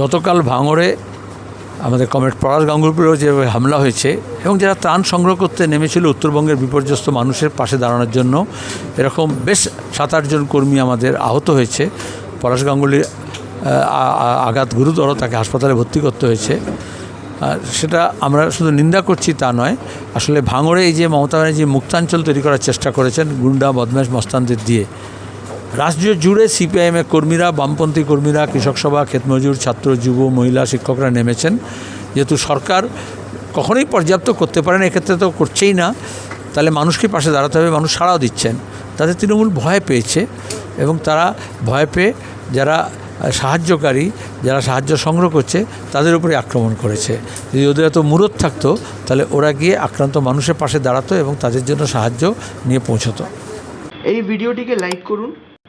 গতকাল ভাঙড়ে আমাদের কমরেড পলাশ গাঙ্গুলিপুরেও যেভাবে হামলা হয়েছে এবং যারা ত্রাণ সংগ্রহ করতে নেমেছিল উত্তরবঙ্গের বিপর্যস্ত মানুষের পাশে দাঁড়ানোর জন্য, এরকম বেশ সাত আটজন কর্মী আমাদের আহত হয়েছে। পলাশ গাঙ্গুলির আঘাত গুরুতর, তাকে হাসপাতালে ভর্তি করতে হয়েছে। সেটা আমরা শুধু নিন্দা করছি তা নয়, আসলে ভাঙড়ে এই যে মমতা ব্যানার্জি মুক্তাঞ্চল তৈরি করার চেষ্টা করেছেন, গুন্ডা, বদমাশ, মস্তানদের দিয়ে। রাষ্ট্র জুড়ে সিপিআইএমের কর্মীরা, বামপন্থী কর্মীরা, কৃষক সভা ক্ষেতমজুর ছাত্র, যুব, মহিলা, শিক্ষকরা নেমেছেন। যেহেতু সরকার কখনোই পর্যাপ্ত করতে পারে না, এক্ষেত্রে তো করছেই না। তাহলে মানুষকে পাশে দাঁড়াতে হবে, মানুষ সাড়াও দিচ্ছেন। তাদের তৃণমূল ভয় পেয়েছে এবং তারা ভয় পেয়ে যারা সাহায্যকারী, যারা সাহায্য সংগ্রহ করছে, তাদের উপরে আক্রমণ করেছে। যদি ওদের এত মুরত থাকতো, তাহলে ওরা গিয়ে আক্রান্ত মানুষের পাশে দাঁড়াতো এবং তাদের জন্য সাহায্য নিয়ে পৌঁছতো। এই ভিডিওটিকে লাইক করুন।